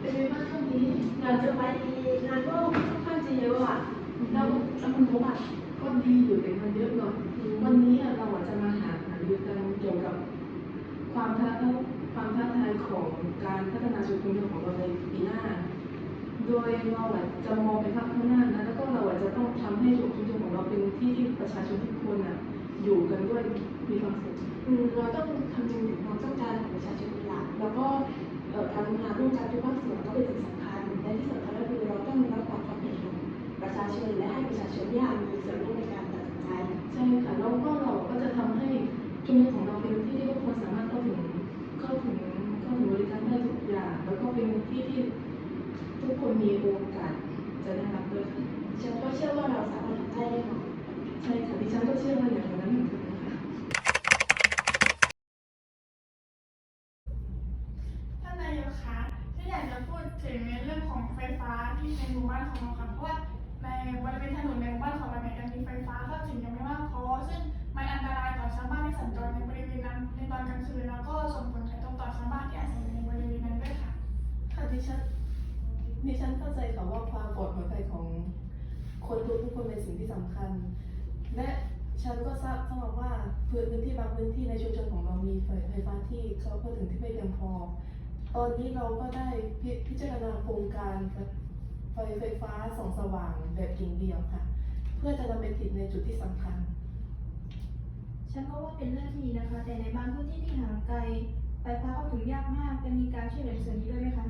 เป็นไบ้างช่วงนี้งานสบายดีงานก็ค่อนข้างจะเยอะอะแล้วแล้วคุณพบอะก็ดีอยู่แต่มันเยอะหน่อยวันนี้เราอาจะมาหาหารือกันเกี่ยวกับความท้าท้าความท้าทายของการพัฒนาชุมชนของเราในปีหน้า โดยเราอาจะมองไปข้างหน้านะแล้วก็เราอาจะต้องทำให้ชุมชนของเราเป็นที่ที่ประชาชนทุกคนอะอยู่กันด้วยมีความสุขเราต้องทำนึงถึงความต้องการของประชาชนเป็นหลักแล้วก็ การทำงานร่วมกันทุกภาคส่วนก็เป็นสิ่งสำคัญและที่สำคัญก็คือเราต้องรับความเห็นของประชาชนและให้ประชาชนเนี่ยมีส่วนร่วมในการตัดสินใจใช่ค่ะแล้วก็เราก็จะทำให้ชุมชนของเราเป็นที่ที่ทุกคนสามารถเข้าถึงเข้าถึงเข้าถึงบริการได้ทุกอย่างแล้วก็เป็นที่ที่ทุกคนมีโอกาสจะได้รับด้วยฉันก็เชื่อว่าเราสามารถทำได้แน่นอนใช่ค่ะดิฉันก็เชื่อว่าอย่างนั้นเหมือนกันนะคะ ท่านนายกคะที่อยากจะพูดถึงในเรื่องของไฟฟ้าที่ ในหมู่บ้านของเราค่ะเพราะว่าในบริเวณถนนในหมู่บ้านของเราเนี่ยยังมีไฟฟ้าเข้าถึงยังไม่มากพอซึ่งมันอันตรายต่อชาวบ้านที่สัญจรในบริเวณนั้นในตอนกลางคืนแล้วก็ส่งผลกระทบต่อชาวบ้านที่อาศัยอยู่ในบริเวณนั้นด้วยค่ะ ค่ะดิฉันดิฉันเข้าใจค่ะว่าความปลอดภัยของคนทุกทุกคนเป็นสิ่งที่สำคัญ และฉันก็ทราบทราบมว่าพื้นที่บางพื้นที่ในชุมชนของเรามีไฟไฟฟ้าที่เขาเข้าถึงที่ไม่เพียงพอ ตอนนี้เราก็ได้พิพิจารณาโครงการ ไฟไฟฟ้าส่องสว่างแบบกิ่งเดียวค่ะ เพื่อจะนำไปติดในจุดที่สำคัญ ฉันก็ว่าเป็นเรื่องที่ดีนะคะ แต่ในบางพื้นที่ที่ห่างไกล ไฟฟ้าเข้าถึงยากมากจะมีการช่วยเหลือส่วนนี้ด้วยไหมคะ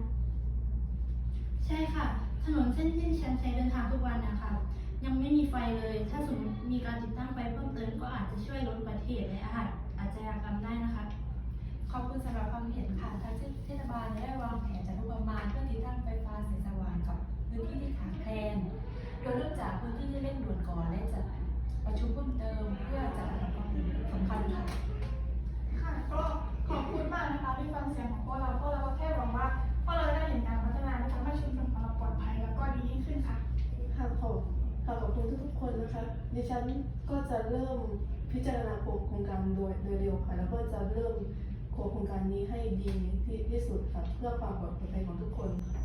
ใช่ค่ะ ถนนเส้นที่ดิฉันใช้เดินทางทุกวันนะคะ ยังไม่มีไฟเลย ถ้าสมมติมีการติดตั้งไฟเพิ่มเติมก็อาจจะช่วยลดอุบัติเหตุและอาจอาชญากรรมได้นะคะ ขอบคุณสำหรับความเห็นค่ะ ทางเทศบาลได้วางแผนจัดงบประมาณเพื่อติดตั้งไฟฟ้าแสงสว่างกับพื้นที่ที่ขาดแคลน โดยเริ่มจากพื้นที่ที่เร่งด่วนก่อนและจะประชุมเพิ่มเติมเพื่อจัดลำดับความสำคัญค่ะค่ะก็ขอบคุณมากนะคะที่ฟังเสียงของพวกเราพวกเราก็แค่หวังว่าพวกเราได้เห็นการพัฒนาที่ทำให้ชุมชนของเราปลอดภัยแล้วก็ดียิ่งขึ้นค่ะค่ะขอบค่ะขอบคุณทุกๆคนนะคะดิฉันก็จะเริ่มพิจารณาโครงการโดยโดยเร็วค่ะแล้วก็จะเริ่มโครงการนี้ให้ดีที่ที่สุดค่ะเพื่อความปลอดภัยของทุกคนค่ะ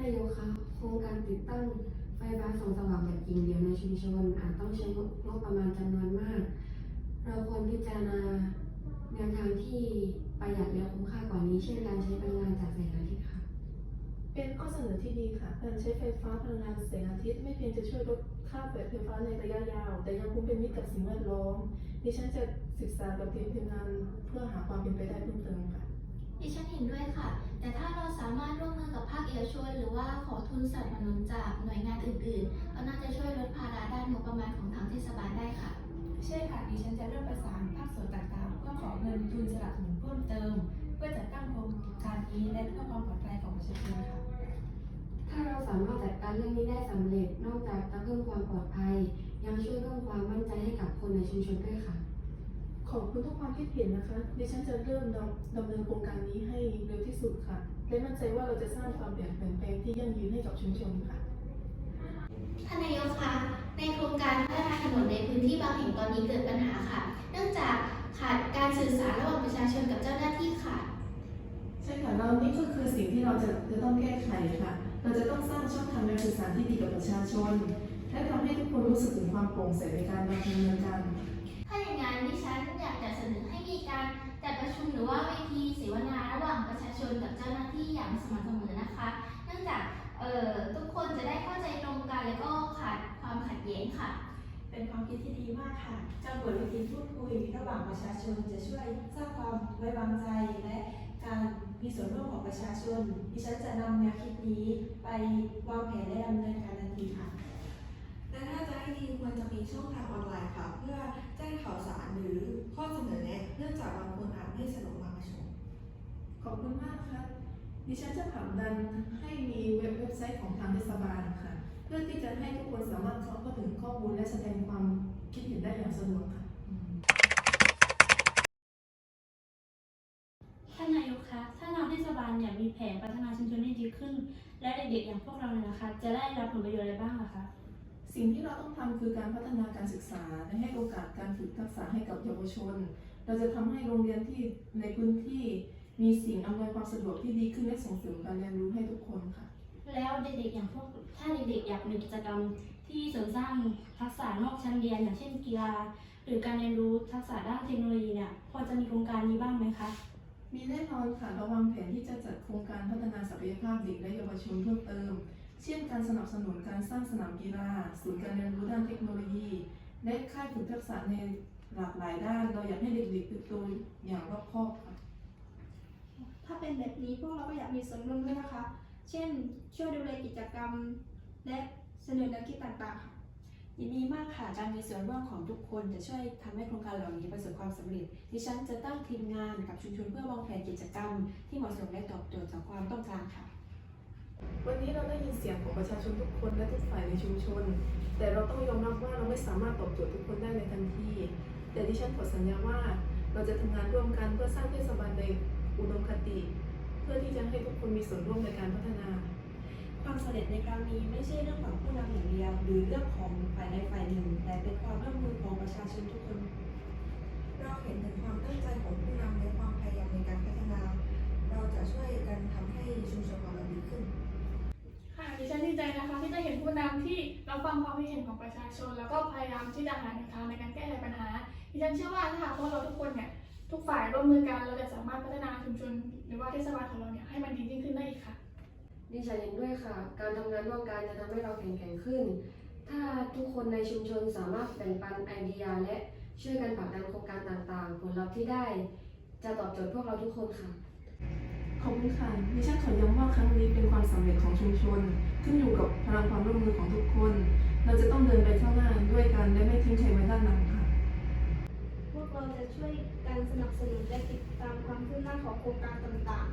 ท่านนายคะโครงการติดตั้งไฟฟ้าส่องสว่างแบบกิ่งเดียวในชุมชน อาจต้องใช้งบประมาณจำนวนมาก เราควรพิจารณาแนวทางที่ประหยัดและคุ้มค่ากว่านี้ เช่นการใช้พลังงานจากแสงอาทิตย์ค่ะ เป็นข้อเสนอที่ดีค่ะ การใช้ไฟฟ้าพลังงานแสงอาทิตย์ไม่เพียงจะช่วยลดค่าไฟฟ้าในระยะยาว แต่ยังคงเป็นมิตรกับสิ่งแวดล้อมดิฉันจะศึกษากับทีมทีมงานเพื่อหาความเป็นไปได้เพิ่มเติมค่ะ ดิฉันเห็นด้วยค่ะ แต่ถ้าเราสามารถร่วมมือกับภาคเอกชน หรือว่าขอทุนสนับสนุนจากหน่วยงานอื่นๆ ก็น่าจะช่วยลดภาระด้านงบประมาณของทางเทศบาลได้ค่ะ ใช่ค่ะดิฉันจะเริ่มประสานภาคส่วนต่างๆเพื่อขอเงินทุนสนับสนุนเพิ่มเติม เพื่อจัดตั้งโครงการนี้และเพื่อความปลอดภัยของประชาชนค่ะ ถ้าเราสามารถจัดการเรื่องนี้ได้สำเร็จ นอกจากจะเพิ่มความปลอดภัย ยังช่วยเพิ่มความมั่นใจให้กับคนในชุมชนด้วยค่ะ ขอบคุณทุกความคิดเห็นนะคะ ดิฉันจะเริ่มดำดำเนินโครงการนี้ให้เร็วที่สุดค่ะ และมั่นใจว่าเราจะสร้างความเปลี่ยนแปลงที่ยั่งยืนให้กับชุมชนค่ะ ท่านนายกคะ ในโครงการพัฒนาถนนในพื้นที่บางแห่งตอนนี้เกิดปัญหาค่ะ เนื่องจากขาดการสื่อสารระหว่างประชาชนกับเจ้าหน้าที่ค่ะ ใช่ค่ะแล้วนี่ก็คือสิ่งที่เราจะจะต้องแก้ไขค่ะ เราจะต้องสร้างช่องทางการสื่อสารที่ดีกับประชาชน และทำให้ทุกคนรู้สึกถึงความโปร่งใสในการดำเนินการ ถ้าอย่างนั้นดิฉันอยากจะ เสนอให้มีการจัดประชุมหรือว่าเวทีเสวนาระหว่างประชาชนกับเจ้าหน้าที่อย่างสม่ำเสมอนะคะ เนื่องจากเอ่อทุกคนจะได้เข้าใจตรงกันและก็ขาดความขัดแย้งค่ะ เป็นความคิดที่ดีมากค่ะการเปิดเวทีพูดคุยระหว่างประชาชนจะช่วยสร้างความไว้วางใจและการมีส่วนร่วมของประชาชน ดิฉันจะนำแนวคิดนี้ไปวางแผนและดำเนินการทันทีค่ะและถ้าจะให้ดีควรจะมีช่องทางออนไลน์ค่ะ เพื่อ แจ้งข่าวสารหรือข้อเสนอแนะเนื่องจากบางคนอาจไม่สะดวกมาประชุมขอบคุณมากค่ะ ดิฉันจะผลักดันให้มีเว็บเว็บไซต์ของทางเทศบาลค่ะ เพื่อที่จะให้ทุกคนสามารถเข้าถึงข้อมูลและแสดงความคิดเห็นได้อย่างสะดวกค่ะ ท่านนายกคะ ถ้าทางเทศบาลเนี่ยมีแผนพัฒนาชุมชนให้ดีขึ้น และเด็กๆอย่างพวกเราเนี่ยนะคะ จะได้รับผลประโยชน์อะไรบ้างล่ะคะ สิ่งที่เราต้องทำคือการพัฒนาการศึกษาและให้โอกาสการฝึกทักษะให้กับเยาวชน เราจะทำให้โรงเรียนที่ในพื้นที่มีสิ่งอำนวยความสะดวกที่ดีขึ้นและส่งเสริมการเรียนรู้ให้ทุกคนค่ะ แล้วเด็กๆอย่างพวกถ้าเด็กๆอยากมีกิจกรรมที่เสริมสร้างทักษะนอกชั้นเรียนอย่างเช่นกีฬาหรือการเรียนรู้ทักษะด้านเทคโนโลยีเนี่ยพอจะมีโครงการนี้บ้างไหมคะ มีแน่นอนค่ะเราวางแผนที่จะจัดโครงการพัฒนาศักยภาพเด็กและเยาวชนเพิ่มเติม เช่นการสนับสนุนการสร้างสนามกีฬาศูนย์การเรียนรู้ด้านเทคโนโลยี และค่ายฝึกทักษะในหลากหลายด้าน เราอยากให้เด็กๆเติบโตอย่างรอบคอบค่ะถ้าเป็นแบบนี้พวกเราก็อยากมีส่วนร่วมด้วยนะคะ เช่น ช่วยดูแลกิจกรรม และเสนอแนวคิดต่างๆค่ะยินดีมากค่ะ การมีส่วนร่วมของทุกคนจะช่วยทำให้โครงการเหล่านี้ประสบความสำเร็จ ดิฉันจะตั้งทีมงานกับชุมชนเพื่อวางแผนกิจกรรม ที่เหมาะสมและตอบโจทย์ต่อความต้องการค่ะ วันนี้เราได้ยินเสียงของประชาชนทุกคนและทุกฝ่ายในชุมชน แต่เราต้องยอมรับว่าเราไม่สามารถตอบโจทย์ทุกคนได้ในทันที แต่ดิฉันขอสัญญาว่า เราจะทำงานร่วมกันเพื่อสร้างเทศบาลในอุดมคติ เพื่อที่จะให้ทุกคนมีส่วนร่วมในการพัฒนา ความสำเร็จในครั้งนี้ไม่ใช่เรื่องของผู้นำอย่างเดียว หรือเรื่องของฝ่ายใดฝ่ายหนึ่ง แต่เป็นความร่วมมือของประชาชนทุกคน เราเห็นถึงความตั้งใจของผู้นำและความพยายามในการพัฒนา เราจะช่วยกันทำให้ชุมชนของเราดีขึ้นค่ะดิฉันดี ใจนะคะที่ได้เห็นผู้นำที่รับฟังความคิดเห็นของประชาชน แล้วก็พยายามที่จะหาแนวทางในการแก้ไขปัญหาดิฉันเชื่อว่าถ้าหากพวกเราทุกคนเนี่ยทุกฝ่ายร่วมมือกันเราจะสามารถพัฒนาชุมชนหรือว่าเทศบาลของเราเนี่ยให้มันดียิ่งขึ้นได้อีกค่ะ ดิฉันเห็นด้วยค่ะ การทำงานร่วมกันจะทำให้เราแข็งแกร่งขึ้น ถ้าทุกคนในชุมชนสามารถแบ่งปันไอเดีย และช่วยกันผลักดันโครงการต่างๆ ผลลัพธ์ที่ได้ จะตอบโจทย์พวกเราทุกคนค่ะ ขอบคุณค่ะดิฉันขอย้ำว่าครั้งนี้เป็นความสำเร็จของชุมชน ขึ้นอยู่กับพลังความร่วมมือของทุกคน เราจะต้องเดินไปข้างหน้าด้วยกันและไม่ทิ้งใครไว้ด้านหลังค่ะ พวกเราจะช่วยการสนับสนุนและติดตามความคืบหน้าของโครงการต่าง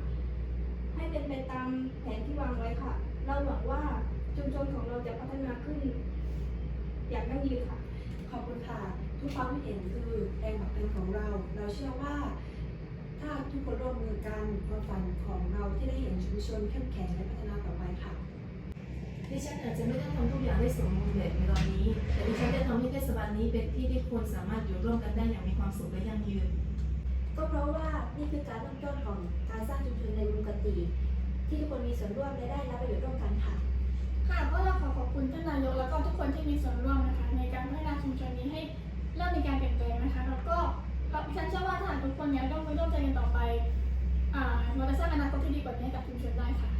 ๆ ให้เป็นไปตามแผนที่วางไว้ค่ะ เราหวังว่าชุมชนของเราจะพัฒนาขึ้น อย่างยั่งยืนค่ะ ขอบคุณค่ะ ทุกความคิดเห็นคือแรงผลักดันของเรา เราเชื่อว่า ถ้าทุกคนร่วมมือกันความฝันของเราที่ได้เห็นชุมชนเข้มแข็งและพัฒนาต่อไปค่ะดิฉันอาจจะไม่ได้ทำทุกอย่างได้สมบูรณ์แบบในตอนนี้ แต่ดิฉันได้ทำให้เทศบาลนี้เป็นที่ที่คนสามารถอยู่ร่วมกันได้อย่างมีความสุขและยั่งยืน ก็เพราะว่านี่คือการเริ่มต้นของการสร้างชุมชนในมุมกติ ที่ทุกคนมีส่วนร่วมและได้รับประโยชน์ร่วมกันค่ะ ค่ะก็เราขอขอบคุณท่านนายกแล้วก็ทุกคนที่มีส่วนร่วมนะคะ ในการพัฒนาชุมชนนี้ให้เริ่มมีการเปลี่ยนแปลงนะคะ แล้วก็เราดิ ฉันเชื่อว่าถ้าหากทุกคนเนี่ยร่วมมือร่วมใจกันต่อไปอ่าเราจะสร้างอนาคตที่ดีกว่านี้ให้กับชุมชนได้ค่ะ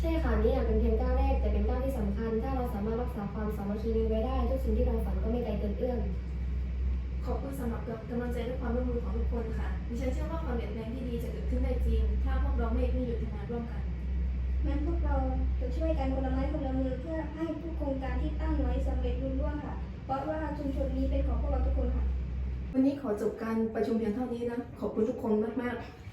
ใช่ค่ะนี่อาจเป็นเพียงก้าวแรกแต่เป็นก้าวที่สำคัญ ถ้าเราสามารถรักษาความสามัคคีนี้ไว้ได้ ทุกสิ่งที่เราฝันก็ไม่ไกลเกินเอื้อม ขอบคุณสำหรับกำลังใจและความร่วมมือของทุกคนค่ะ ดิฉันเชื่อว่าความเปลี่ยนแปลงที่ดีจะเกิดขึ้นได้จริง ถ้าพวกเราไม่ไม่หยุดทำงานร่วมกัน งั้นพวกเราจะช่วยกันคนละไม้คนละมือเพื่อให้ทุกโครงการที่ตั้งไว้สำเร็จรุ่ร่วงค่ะ เพราะว่าชุมชนนี้เป็นของ วันนี้ขอจบการประชุมเพียงเท่านี้นะ ขอบคุณทุกคนมาก ๆ